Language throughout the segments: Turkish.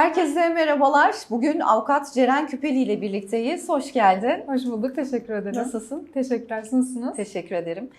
Herkese merhabalar. Bugün avukat Ceren Küpeli ile birlikteyiz. Hoş geldin. Hoş bulduk. Teşekkür ederim. Nasılsın? Teşekkürler. Nasılsınız? Teşekkür ederim.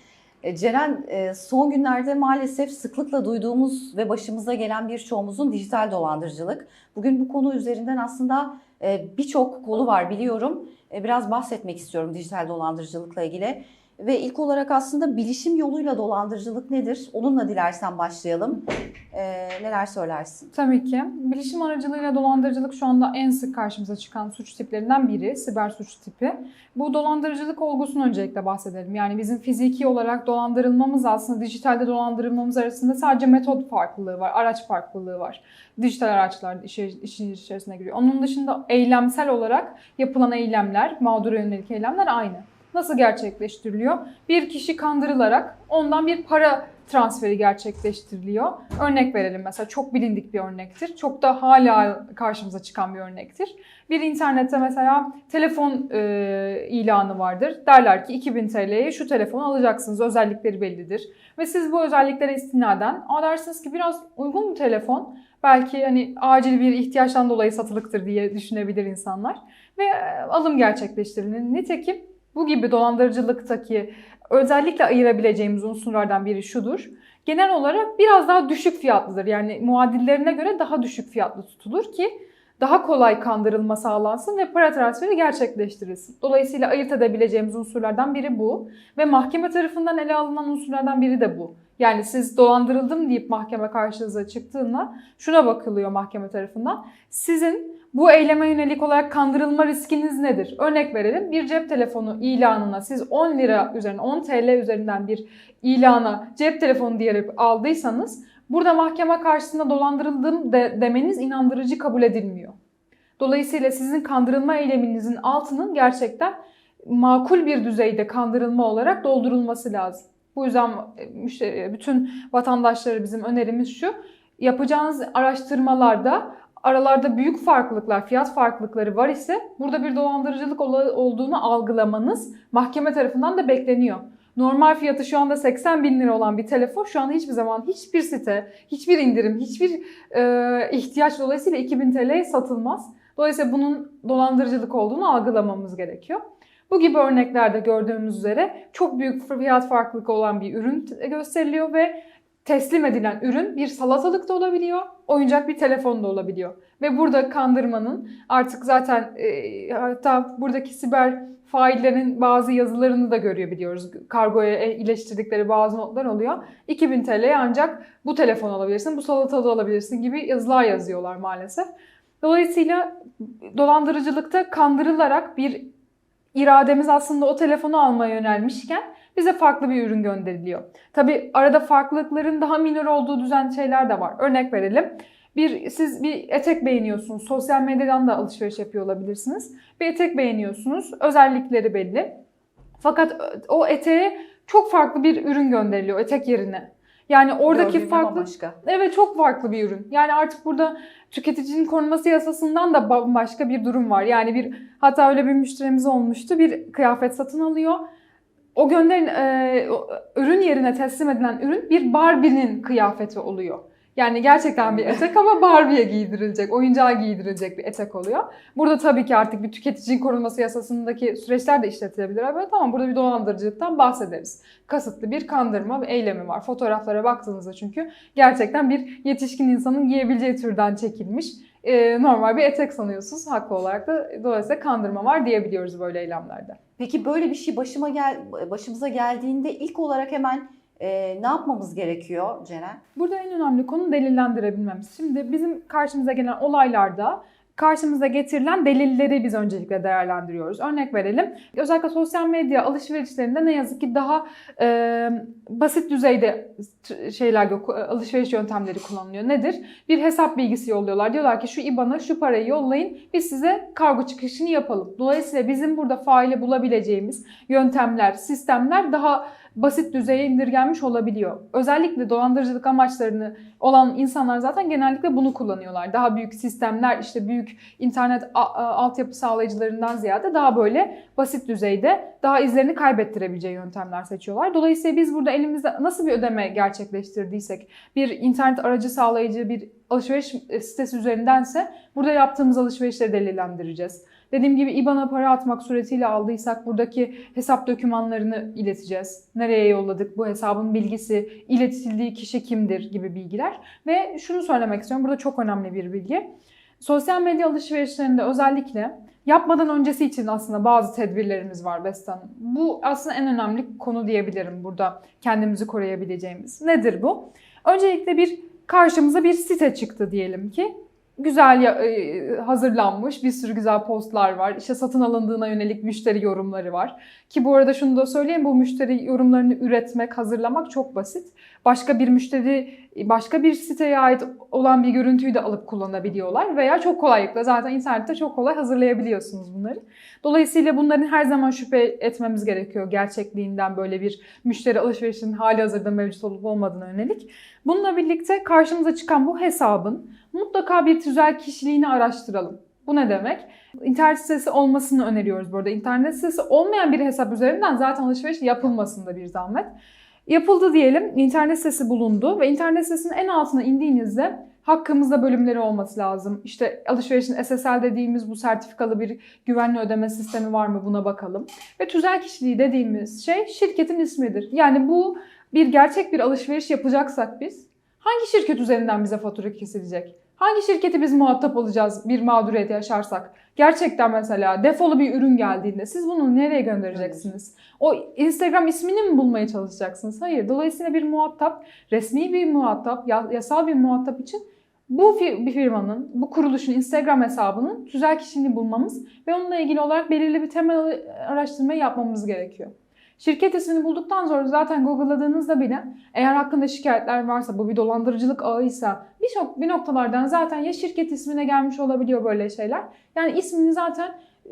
E, Ceren, e, son günlerde maalesef sıklıkla duyduğumuz ve başımıza gelen birçoğumuzun dijital dolandırıcılık. Bugün bu konu üzerinden aslında e, birçok kolu var biliyorum. Biraz bahsetmek istiyorum dijital dolandırıcılıkla ilgili. Ve ilk olarak aslında bilişim yoluyla dolandırıcılık nedir? Onunla dilersen başlayalım. E, Neler söylersin? Tabii ki. Bilişim aracılığıyla dolandırıcılık şu anda en sık karşımıza çıkan suç tiplerinden biri. Siber suç tipi. Bu dolandırıcılık olgusunun öncelikle bahsedelim. Yani bizim fiziki olarak dolandırılmamız aslında dijitalde dolandırılmamız arasında sadece metot farklılığı var, araç farklılığı var. Dijital araçlar işin içerisine giriyor. Onun dışında eylemsel olarak yapılan eylemler, mağdura yönelik eylemler aynı. Nasıl gerçekleştiriliyor? Bir kişi kandırılarak ondan bir para transferi gerçekleştiriliyor. Örnek verelim mesela çok bilindik bir örnektir. Çok da hala karşımıza çıkan bir örnektir. Bir internette mesela telefon e, ilanı vardır. Derler ki 2000 TL'ye şu telefonu alacaksınız. Özellikleri bellidir. Ve siz bu özelliklere istinaden "Aa," ki biraz uygun bir telefon. Belki hani acil bir ihtiyaçtan dolayı satılıktır diye düşünebilir insanlar. Ve e, alım gerçekleştirilir. Nitekim bu gibi dolandırıcılıktaki özellikle ayırabileceğimiz unsurlardan biri şudur. Genel olarak biraz daha düşük fiyatlıdır. Yani muadillerine göre daha düşük fiyatlı tutulur ki daha kolay kandırılma sağlansın ve para transferi gerçekleştirilsin. Dolayısıyla ayırt edebileceğimiz unsurlardan biri bu ve mahkeme tarafından ele alınan unsurlardan biri de bu. Yani siz dolandırıldım deyip mahkeme karşınıza çıktığında şuna bakılıyor mahkeme tarafından. Sizin bu eyleme yönelik olarak kandırılma riskiniz nedir? Örnek verelim bir cep telefonu ilanına siz 10 lira üzerinden 10 TL üzerinden bir ilana cep telefonu diyerek aldıysanız burada mahkeme karşısında dolandırıldım de, demeniz inandırıcı kabul edilmiyor. Dolayısıyla sizin kandırılma eyleminizin altının gerçekten makul bir düzeyde kandırılma olarak doldurulması lazım. Bu yüzden e, bütün vatandaşlara bizim önerimiz şu. Yapacağınız araştırmalarda aralarda büyük farklılıklar, fiyat farklılıkları var ise burada bir dolandırıcılık ola- olduğunu algılamanız mahkeme tarafından da bekleniyor. Normal fiyatı şu anda 80 bin lira olan bir telefon şu anda hiçbir zaman hiçbir site, hiçbir indirim, hiçbir e, ihtiyaç dolayısıyla 2000 TL'ye satılmaz. Dolayısıyla bunun dolandırıcılık olduğunu algılamamız gerekiyor. Bu gibi örneklerde gördüğümüz üzere çok büyük fiyat farklılığı olan bir ürün gösteriliyor ve teslim edilen ürün bir salatalık da olabiliyor, oyuncak bir telefon da olabiliyor. Ve burada kandırmanın artık zaten e, hatta buradaki siber faillerin bazı yazılarını da görüyor biliyoruz. Kargoya e, iletiştirdikleri bazı notlar oluyor. 2000 TL'ye ancak bu telefon alabilirsin, bu salatalığı alabilirsin gibi yazılar yazıyorlar maalesef. Dolayısıyla dolandırıcılıkta kandırılarak bir irademiz aslında o telefonu almaya yönelmişken bize farklı bir ürün gönderiliyor. Tabi arada farklılıkların daha minor olduğu düzen şeyler de var. Örnek verelim. Bir siz bir etek beğeniyorsunuz. Sosyal medyadan da alışveriş yapıyor olabilirsiniz. Bir etek beğeniyorsunuz. Özellikleri belli. Fakat o eteğe çok farklı bir ürün gönderiliyor etek yerine. Yani oradaki Gördüğüm farklı bambaşka. Evet çok farklı bir ürün. Yani artık burada tüketicinin korunması yasasından da bambaşka bir durum var. Yani bir hatta öyle bir müşterimiz olmuştu. Bir kıyafet satın alıyor. O gönderen e, o ürün yerine teslim edilen ürün bir Barbie'nin kıyafeti oluyor. Yani gerçekten bir etek ama Barbie'ye giydirilecek, oyuncağa giydirilecek bir etek oluyor. Burada tabii ki artık bir tüketicinin korunması yasasındaki süreçler de işletilebilir ama burada bir dolandırıcılıktan bahsederiz. Kasıtlı bir kandırma ve eylemi var. Fotoğraflara baktığınızda çünkü gerçekten bir yetişkin insanın giyebileceği türden çekilmiş e, normal bir etek sanıyorsunuz. Haklı olarak da dolayısıyla kandırma var diyebiliyoruz böyle eylemlerde. Peki böyle bir şey başıma gel başımıza geldiğinde ilk olarak hemen e, ne yapmamız gerekiyor Ceren? Burada en önemli konu delillendirebilmemiz. Şimdi bizim karşımıza gelen olaylarda karşımıza getirilen delilleri biz öncelikle değerlendiriyoruz. Örnek verelim. Özellikle sosyal medya alışverişlerinde ne yazık ki daha e, basit düzeyde şeyler alışveriş yöntemleri kullanılıyor. Nedir? Bir hesap bilgisi yolluyorlar. Diyorlar ki şu IBAN'a şu parayı yollayın. Biz size kargo çıkışını yapalım. Dolayısıyla bizim burada faile bulabileceğimiz yöntemler, sistemler daha basit düzeye indirgenmiş olabiliyor. Özellikle dolandırıcılık amaçlarını olan insanlar zaten genellikle bunu kullanıyorlar. Daha büyük sistemler, işte büyük internet altyapı sağlayıcılarından ziyade daha böyle basit düzeyde daha izlerini kaybettirebileceği yöntemler seçiyorlar. Dolayısıyla biz burada elimizde nasıl bir ödeme gerçekleştirdiysek bir internet aracı sağlayıcı bir alışveriş sitesi üzerindense burada yaptığımız alışverişleri delillendireceğiz. Dediğim gibi IBAN'a para atmak suretiyle aldıysak buradaki hesap dokümanlarını ileteceğiz. Nereye yolladık, bu hesabın bilgisi, iletildiği kişi kimdir gibi bilgiler. Ve şunu söylemek istiyorum, burada çok önemli bir bilgi. Sosyal medya alışverişlerinde özellikle yapmadan öncesi için aslında bazı tedbirlerimiz var Bestan. Bu aslında en önemli konu diyebilirim burada kendimizi koruyabileceğimiz. Nedir bu? Öncelikle bir karşımıza bir site çıktı diyelim ki. Güzel e, hazırlanmış bir sürü güzel postlar var. İşte satın alındığına yönelik müşteri yorumları var. Ki bu arada şunu da söyleyeyim bu müşteri yorumlarını üretmek, hazırlamak çok basit. Başka bir müşteri başka bir siteye ait olan bir görüntüyü de alıp kullanabiliyorlar veya çok kolaylıkla zaten internette çok kolay hazırlayabiliyorsunuz bunları. Dolayısıyla bunların her zaman şüphe etmemiz gerekiyor gerçekliğinden böyle bir müşteri alışverişinin hali hazırda mevcut olup olmadığına yönelik. Bununla birlikte karşımıza çıkan bu hesabın mutlaka bir tüzel kişiliğini araştıralım. Bu ne demek? İnternet sitesi olmasını öneriyoruz burada. İnternet sitesi olmayan bir hesap üzerinden zaten alışveriş yapılmasında bir zahmet. Yapıldı diyelim, internet sitesi bulundu ve internet sitesinin en altına indiğinizde hakkımızda bölümleri olması lazım. İşte alışverişin SSL dediğimiz bu sertifikalı bir güvenli ödeme sistemi var mı buna bakalım. Ve tüzel kişiliği dediğimiz şey şirketin ismidir. Yani bu bir gerçek bir alışveriş yapacaksak biz hangi şirket üzerinden bize fatura kesilecek? Hangi şirketi biz muhatap olacağız bir mağduriyet yaşarsak? Gerçekten mesela defolu bir ürün geldiğinde siz bunu nereye göndereceksiniz? O Instagram ismini mi bulmaya çalışacaksınız? Hayır. Dolayısıyla bir muhatap, resmi bir muhatap, ya- yasal bir muhatap için bu bir firmanın, bu kuruluşun Instagram hesabının tüzel kişiliğini bulmamız ve onunla ilgili olarak belirli bir temel araştırma yapmamız gerekiyor. Şirket ismini bulduktan sonra zaten Google'ladığınızda bile eğer hakkında şikayetler varsa, bu bir dolandırıcılık ağıysa birçok bir noktalardan zaten ya şirket ismine gelmiş olabiliyor böyle şeyler. Yani ismini zaten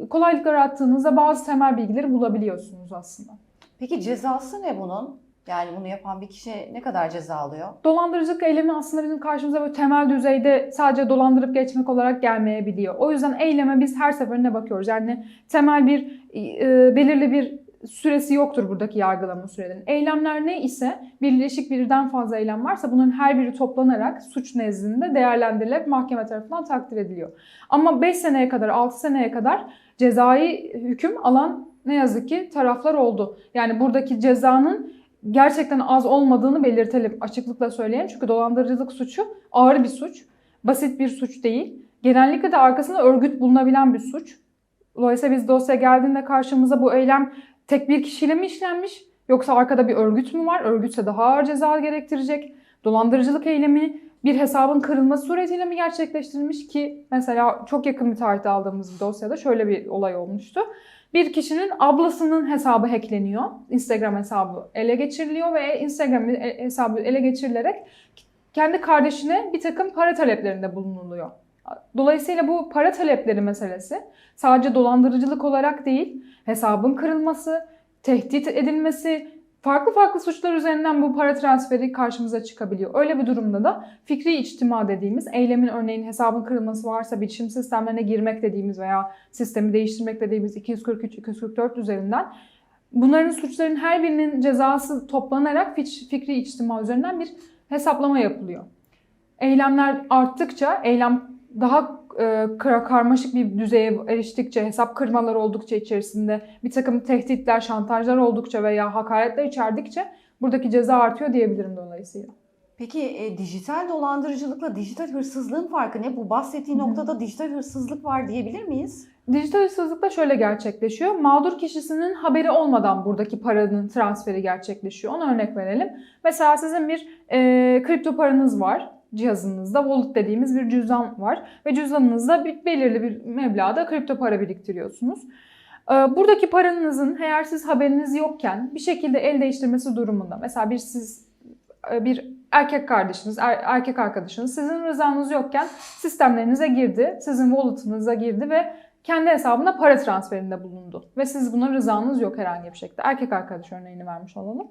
kolaylıkla arattığınızda bazı temel bilgileri bulabiliyorsunuz aslında. Peki cezası ne bunun? Yani bunu yapan bir kişi ne kadar ceza alıyor? Dolandırıcılık eylemi aslında bizim karşımıza böyle temel düzeyde sadece dolandırıp geçmek olarak gelmeyebiliyor. O yüzden eyleme biz her seferinde bakıyoruz. Yani temel bir e, belirli bir süresi yoktur buradaki yargılama sürelerinin. Eylemler ne ise birleşik birden fazla eylem varsa bunların her biri toplanarak suç nezdinde değerlendirilip mahkeme tarafından takdir ediliyor. Ama 5 seneye kadar 6 seneye kadar cezai hüküm alan ne yazık ki taraflar oldu. Yani buradaki cezanın gerçekten az olmadığını belirtelim, açıklıkla söyleyelim. Çünkü dolandırıcılık suçu ağır bir suç, basit bir suç değil. Genellikle de arkasında örgüt bulunabilen bir suç. Dolayısıyla biz dosya geldiğinde karşımıza bu eylem tek bir kişiyle mi işlenmiş yoksa arkada bir örgüt mü var? Örgütse daha ağır ceza gerektirecek. Dolandırıcılık eylemi bir hesabın kırılması suretiyle mi gerçekleştirilmiş ki mesela çok yakın bir tarihte aldığımız bir dosyada şöyle bir olay olmuştu. Bir kişinin ablasının hesabı hackleniyor. Instagram hesabı ele geçiriliyor ve Instagram hesabı ele geçirilerek kendi kardeşine bir takım para taleplerinde bulunuluyor. Dolayısıyla bu para talepleri meselesi sadece dolandırıcılık olarak değil, hesabın kırılması, tehdit edilmesi, farklı farklı suçlar üzerinden bu para transferi karşımıza çıkabiliyor. Öyle bir durumda da fikri içtima dediğimiz eylemin örneğin hesabın kırılması varsa bilişim sistemlerine girmek dediğimiz veya sistemi değiştirmek dediğimiz 243-244 üzerinden bunların suçların her birinin cezası toplanarak fikri içtima üzerinden bir hesaplama yapılıyor. Eylemler arttıkça, eylem daha e, karmaşık bir düzeye eriştikçe, hesap kırmaları oldukça içerisinde, bir takım tehditler, şantajlar oldukça veya hakaretler içerdikçe buradaki ceza artıyor diyebilirim dolayısıyla. Peki e, dijital dolandırıcılıkla dijital hırsızlığın farkı ne? Bu bahsettiğin Hı noktada dijital hırsızlık var diyebilir miyiz? Dijital hırsızlık da şöyle gerçekleşiyor. Mağdur kişisinin haberi olmadan buradaki paranın transferi gerçekleşiyor. Ona örnek verelim. Mesela sizin bir e, kripto paranız var cihazınızda. Wallet dediğimiz bir cüzdan var. Ve cüzdanınızda bir, belirli bir meblağda kripto para biriktiriyorsunuz. E, buradaki paranızın eğer siz haberiniz yokken bir şekilde el değiştirmesi durumunda. Mesela bir siz e, bir erkek kardeşiniz, er, erkek arkadaşınız sizin rızanız yokken sistemlerinize girdi, sizin wallet'ınıza girdi ve kendi hesabına para transferinde bulundu. Ve siz buna rızanız yok herhangi bir şekilde. Erkek arkadaş örneğini vermiş olalım.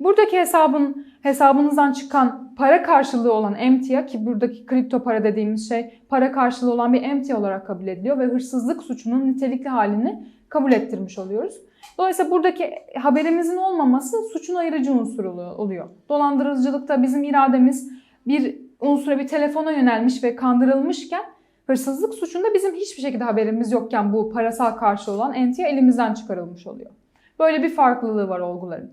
Buradaki hesabın hesabınızdan çıkan para karşılığı olan emtia ki buradaki kripto para dediğimiz şey para karşılığı olan bir emtia olarak kabul ediliyor ve hırsızlık suçunun nitelikli halini kabul ettirmiş oluyoruz. Dolayısıyla buradaki haberimizin olmaması suçun ayırıcı unsuru oluyor. Dolandırıcılıkta bizim irademiz bir unsura bir telefona yönelmiş ve kandırılmışken hırsızlık suçunda bizim hiçbir şekilde haberimiz yokken bu parasal karşılığı olan emtia elimizden çıkarılmış oluyor. Böyle bir farklılığı var olguların.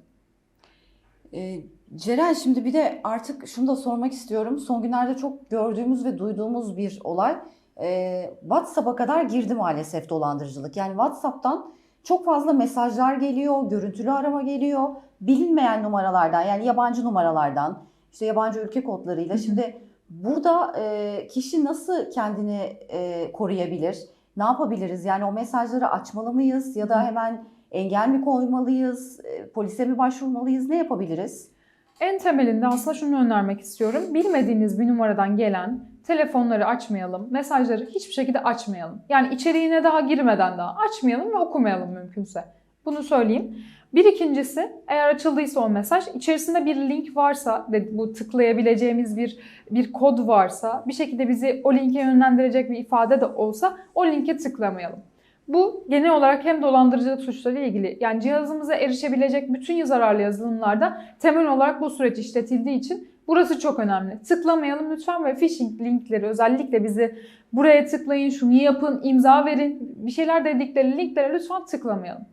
Ee, Ceren şimdi bir de artık şunu da sormak istiyorum. Son günlerde çok gördüğümüz ve duyduğumuz bir olay. Ee, WhatsApp'a kadar girdi maalesef dolandırıcılık. Yani WhatsApp'tan çok fazla mesajlar geliyor, görüntülü arama geliyor. Bilinmeyen numaralardan yani yabancı numaralardan, işte yabancı ülke kodlarıyla. Şimdi burada e, kişi nasıl kendini e, koruyabilir? Ne yapabiliriz? Yani o mesajları açmalı mıyız ya da hemen engel mi koymalıyız? E, polise mi başvurmalıyız? Ne yapabiliriz? En temelinde aslında şunu önermek istiyorum. Bilmediğiniz bir numaradan gelen telefonları açmayalım, mesajları hiçbir şekilde açmayalım. Yani içeriğine daha girmeden daha açmayalım ve okumayalım mümkünse. Bunu söyleyeyim. Bir ikincisi eğer açıldıysa o mesaj içerisinde bir link varsa ve bu tıklayabileceğimiz bir bir kod varsa bir şekilde bizi o linke yönlendirecek bir ifade de olsa o linke tıklamayalım. Bu genel olarak hem dolandırıcılık suçları ilgili yani cihazımıza erişebilecek bütün zararlı yazılımlarda temel olarak bu süreç işletildiği için burası çok önemli. Tıklamayalım lütfen ve phishing linkleri özellikle bizi buraya tıklayın, şunu yapın, imza verin bir şeyler dedikleri linklere lütfen tıklamayalım.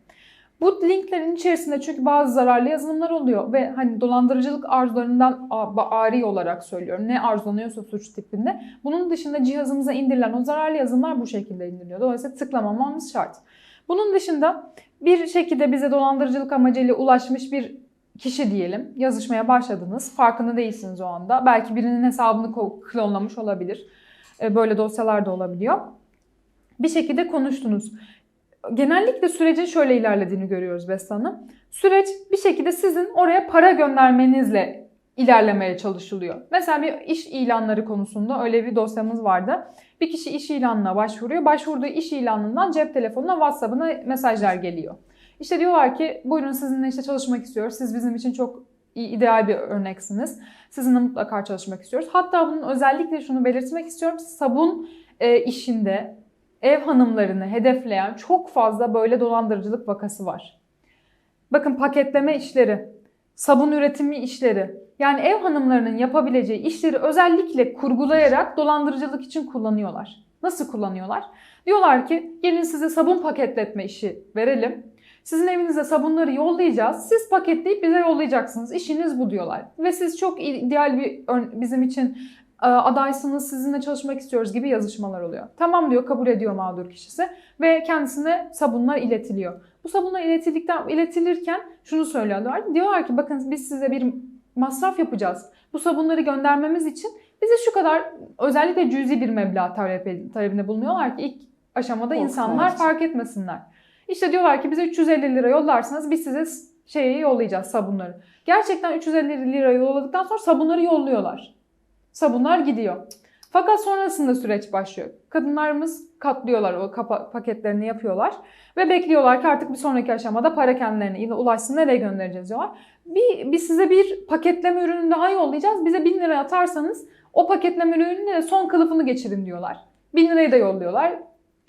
Bu linklerin içerisinde çünkü bazı zararlı yazılımlar oluyor ve hani dolandırıcılık arzularından ari olarak söylüyorum. Ne arzulanıyorsa suç tipinde. Bunun dışında cihazımıza indirilen o zararlı yazılımlar bu şekilde indiriliyor. Dolayısıyla tıklamamamız şart. Bunun dışında bir şekilde bize dolandırıcılık amacıyla ulaşmış bir kişi diyelim. Yazışmaya başladınız. Farkında değilsiniz o anda. Belki birinin hesabını klonlamış olabilir. Böyle dosyalar da olabiliyor. Bir şekilde konuştunuz genellikle sürecin şöyle ilerlediğini görüyoruz Beste Hanım. Süreç bir şekilde sizin oraya para göndermenizle ilerlemeye çalışılıyor. Mesela bir iş ilanları konusunda öyle bir dosyamız vardı. Bir kişi iş ilanına başvuruyor. Başvurduğu iş ilanından cep telefonuna, WhatsApp'ına mesajlar geliyor. İşte diyorlar ki buyurun sizinle işte çalışmak istiyoruz. Siz bizim için çok ideal bir örneksiniz. Sizinle mutlaka çalışmak istiyoruz. Hatta bunun özellikle şunu belirtmek istiyorum. Sabun e, işinde ev hanımlarını hedefleyen çok fazla böyle dolandırıcılık vakası var. Bakın paketleme işleri, sabun üretimi işleri. Yani ev hanımlarının yapabileceği işleri özellikle kurgulayarak dolandırıcılık için kullanıyorlar. Nasıl kullanıyorlar? Diyorlar ki gelin size sabun paketletme işi verelim. Sizin evinize sabunları yollayacağız. Siz paketleyip bize yollayacaksınız. İşiniz bu diyorlar. Ve siz çok ideal bir bizim için adaysınız sizinle çalışmak istiyoruz gibi yazışmalar oluyor. Tamam diyor kabul ediyor mağdur kişisi ve kendisine sabunlar iletiliyor. Bu sabunlar iletildikten iletilirken şunu söylüyorlar. Diyorlar ki bakın biz size bir masraf yapacağız. Bu sabunları göndermemiz için bize şu kadar özellikle cüzi bir meblağ talep, talebinde bulunuyorlar ki ilk aşamada Of, insanlar evet. fark etmesinler. İşte diyorlar ki bize 350 lira yollarsanız biz size şeyi yollayacağız sabunları. Gerçekten 350 lira yolladıktan sonra sabunları yolluyorlar. Sabunlar gidiyor. Fakat sonrasında süreç başlıyor. Kadınlarımız katlıyorlar o kapa- paketlerini yapıyorlar ve bekliyorlar ki artık bir sonraki aşamada para kendilerine ulaşsın nereye göndereceğiz diyorlar. Bir, biz size bir paketleme ürünü daha yollayacağız. Bize 1000 lira atarsanız o paketleme ürününe son kılıfını geçirin diyorlar. 1000 lirayı da yolluyorlar.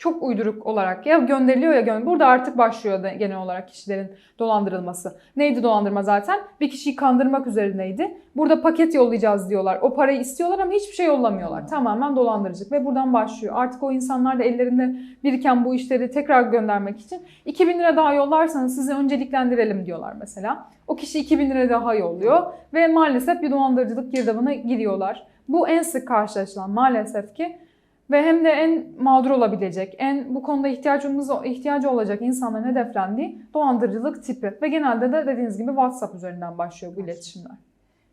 Çok uyduruk olarak ya gönderiliyor ya gönder. Burada artık başlıyor genel olarak kişilerin dolandırılması. Neydi dolandırma zaten? Bir kişiyi kandırmak üzerineydi. Burada paket yollayacağız diyorlar. O parayı istiyorlar ama hiçbir şey yollamıyorlar. Tamamen dolandırıcılık ve buradan başlıyor. Artık o insanlar da ellerinde biriken bu işleri tekrar göndermek için 2000 lira daha yollarsanız sizi önceliklendirelim diyorlar mesela. O kişi 2000 lira daha yolluyor ve maalesef bir dolandırıcılık girdabına giriyorlar. Bu en sık karşılaşılan maalesef ki ve hem de en mağdur olabilecek, en bu konuda ihtiyacımız ihtiyacı olacak insanların hedeflendiği dolandırıcılık tipi ve genelde de dediğiniz gibi WhatsApp üzerinden başlıyor bu iletişimler.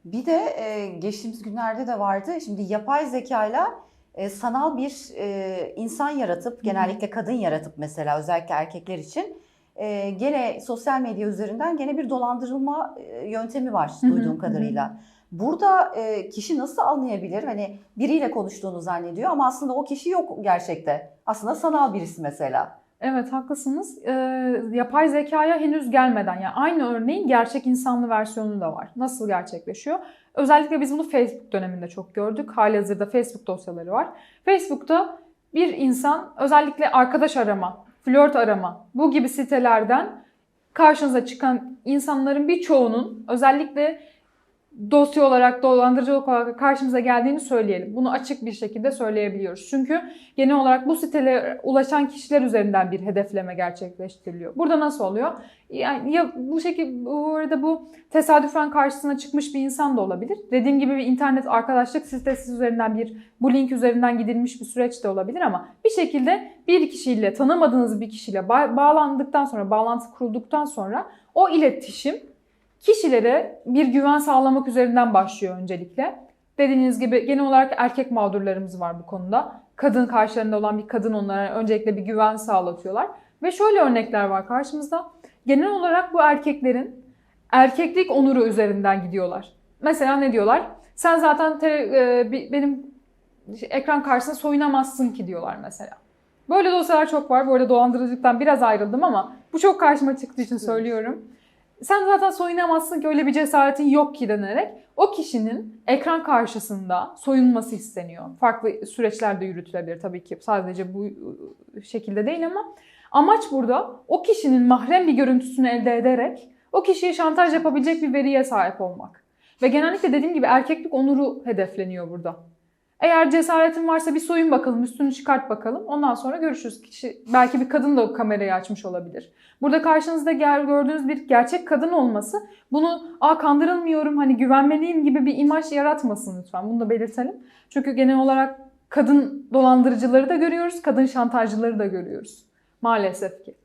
Bir de e, geçtiğimiz günlerde de vardı. Şimdi yapay zekayla e, sanal bir e, insan yaratıp, genellikle kadın yaratıp mesela özellikle erkekler için e, gene sosyal medya üzerinden gene bir dolandırılma e, yöntemi var Hı hı, duyduğum kadarıyla. Burada e, kişi nasıl anlayabilir? Hani biriyle konuştuğunu zannediyor ama aslında o kişi yok gerçekte. Aslında sanal birisi mesela. Evet haklısınız. Ee, yapay zekaya henüz gelmeden yani aynı örneğin gerçek insanlı versiyonu da var. Nasıl gerçekleşiyor? Özellikle biz bunu Facebook döneminde çok gördük. Halihazırda Facebook dosyaları var. Facebook'ta bir insan özellikle arkadaş arama, flört arama bu gibi sitelerden karşınıza çıkan insanların birçoğunun özellikle dosya olarak, dolandırıcılık olarak karşımıza geldiğini söyleyelim. Bunu açık bir şekilde söyleyebiliyoruz. Çünkü genel olarak bu sitelere ulaşan kişiler üzerinden bir hedefleme gerçekleştiriliyor. Burada nasıl oluyor? Yani ya bu şekilde bu arada bu tesadüfen karşısına çıkmış bir insan da olabilir. Dediğim gibi bir internet arkadaşlık sitesi üzerinden bir bu link üzerinden gidilmiş bir süreç de olabilir ama bir şekilde bir kişiyle tanımadığınız bir kişiyle ba- bağlandıktan sonra bağlantı kurulduktan sonra o iletişim kişilere bir güven sağlamak üzerinden başlıyor öncelikle. Dediğiniz gibi genel olarak erkek mağdurlarımız var bu konuda. Kadın karşılarında olan bir kadın onlara öncelikle bir güven sağlatıyorlar. Ve şöyle örnekler var karşımızda. Genel olarak bu erkeklerin erkeklik onuru üzerinden gidiyorlar. Mesela ne diyorlar? Sen zaten te- e, benim ekran karşısında soyunamazsın ki diyorlar mesela. Böyle dosyalar çok var. Bu arada dolandırıcılıktan biraz ayrıldım ama bu çok karşıma çıktığı için söylüyorum. Sen zaten soyunamazsın ki öyle bir cesaretin yok ki denerek o kişinin ekran karşısında soyunması isteniyor. Farklı süreçler de yürütülebilir tabii ki. Sadece bu ıı, şekilde değil ama amaç burada o kişinin mahrem bir görüntüsünü elde ederek o kişiye şantaj yapabilecek bir veriye sahip olmak. Ve genellikle dediğim gibi erkeklik onuru hedefleniyor burada. Eğer cesaretin varsa bir soyun bakalım, üstünü çıkart bakalım. Ondan sonra görüşürüz. Kişi, belki bir kadın da o kamerayı açmış olabilir. Burada karşınızda gördüğünüz bir gerçek kadın olması bunu aa kandırılmıyorum hani güvenmeliyim gibi bir imaj yaratmasın lütfen. Bunu da belirtelim. Çünkü genel olarak kadın dolandırıcıları da görüyoruz, kadın şantajcıları da görüyoruz. Maalesef ki.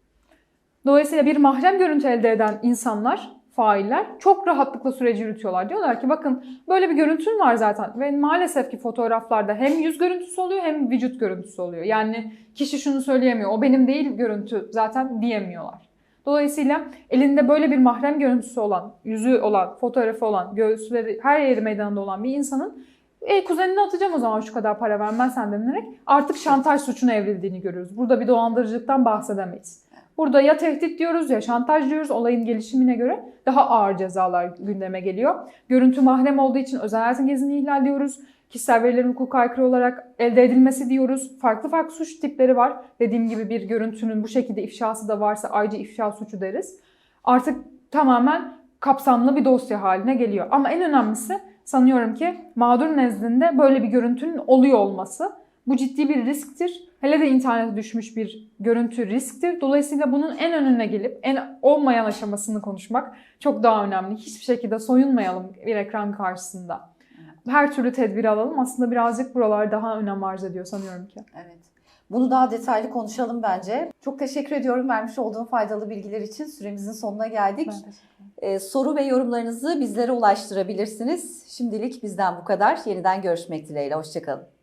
Dolayısıyla bir mahrem görüntü elde eden insanlar, failler çok rahatlıkla süreci yürütüyorlar. Diyorlar ki bakın böyle bir görüntün var zaten ve maalesef ki fotoğraflarda hem yüz görüntüsü oluyor hem vücut görüntüsü oluyor. Yani kişi şunu söyleyemiyor, o benim değil görüntü zaten diyemiyorlar. Dolayısıyla elinde böyle bir mahrem görüntüsü olan, yüzü olan, fotoğrafı olan, göğüsleri her yeri meydanda olan bir insanın e, kuzenine atacağım o zaman şu kadar para vermezsen denilerek artık şantaj suçuna evrildiğini görüyoruz. Burada bir dolandırıcılıktan bahsedemeyiz. Burada ya tehdit diyoruz ya şantaj diyoruz olayın gelişimine göre daha ağır cezalar gündeme geliyor. Görüntü mahrem olduğu için özel hayatın gizliliğini ihlal diyoruz. Kişisel verilerin hukuka aykırı olarak elde edilmesi diyoruz. Farklı farklı suç tipleri var. Dediğim gibi bir görüntünün bu şekilde ifşası da varsa ayrıca ifşa suçu deriz. Artık tamamen kapsamlı bir dosya haline geliyor. Ama en önemlisi sanıyorum ki mağdur nezdinde böyle bir görüntünün oluyor olması. Bu ciddi bir risktir. Hele de internete düşmüş bir görüntü risktir. Dolayısıyla bunun en önüne gelip en olmayan aşamasını konuşmak çok daha önemli. Hiçbir şekilde soyunmayalım bir ekran karşısında. Her türlü tedbir alalım. Aslında birazcık buralar daha önem arz ediyor sanıyorum ki. Evet. Bunu daha detaylı konuşalım bence. Çok teşekkür ediyorum vermiş olduğun faydalı bilgiler için. Süremizin sonuna geldik. Ee, soru ve yorumlarınızı bizlere ulaştırabilirsiniz. Şimdilik bizden bu kadar. Yeniden görüşmek dileğiyle. Hoşçakalın.